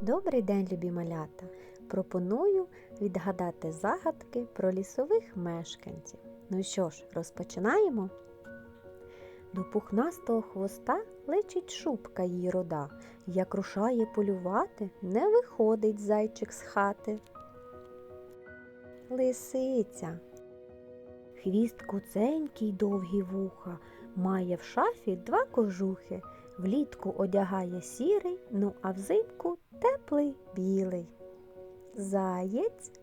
Добрий день, любі малята! Пропоную відгадати загадки про лісових мешканців. Ну що ж, розпочинаємо? До пухнастого хвоста лечить шубка її рода. Як рушає полювати, не виходить зайчик з хати. Лисиця. Хвіст куценький, довгі вуха, має в шафі два кожухи. Влітку одягає сірий, ну а взимку теплий білий. Заєць.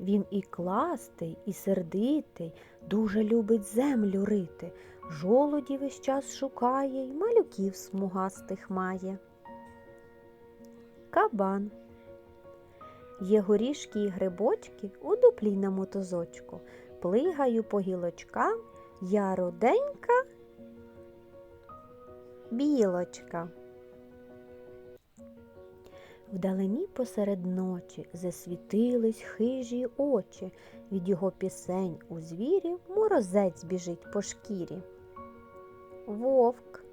Він і кластий, і сердитий, дуже любить землю рити, жолуді весь час шукає й малюків смугастих має. Кабан. Є горішки й грибочки у дуплі на мотозочку. Плигаю по гілочкам, я руденька білочка. Вдалині посеред ночі засвітились хижі очі. Від його пісень у звірів морозець біжить по шкірі. Вовк.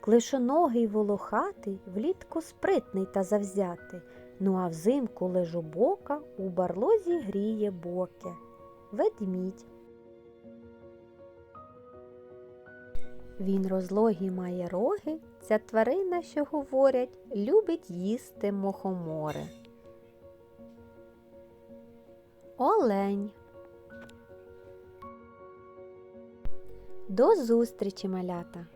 Клишоногий волохатий, влітку спритний та завзятий, ну а взимку лежобока у барлозі гріє боки. Ведмідь. Він розлогі має роги, ця тварина, що говорять, любить їсти мохомори. Олень. До зустрічі, малята!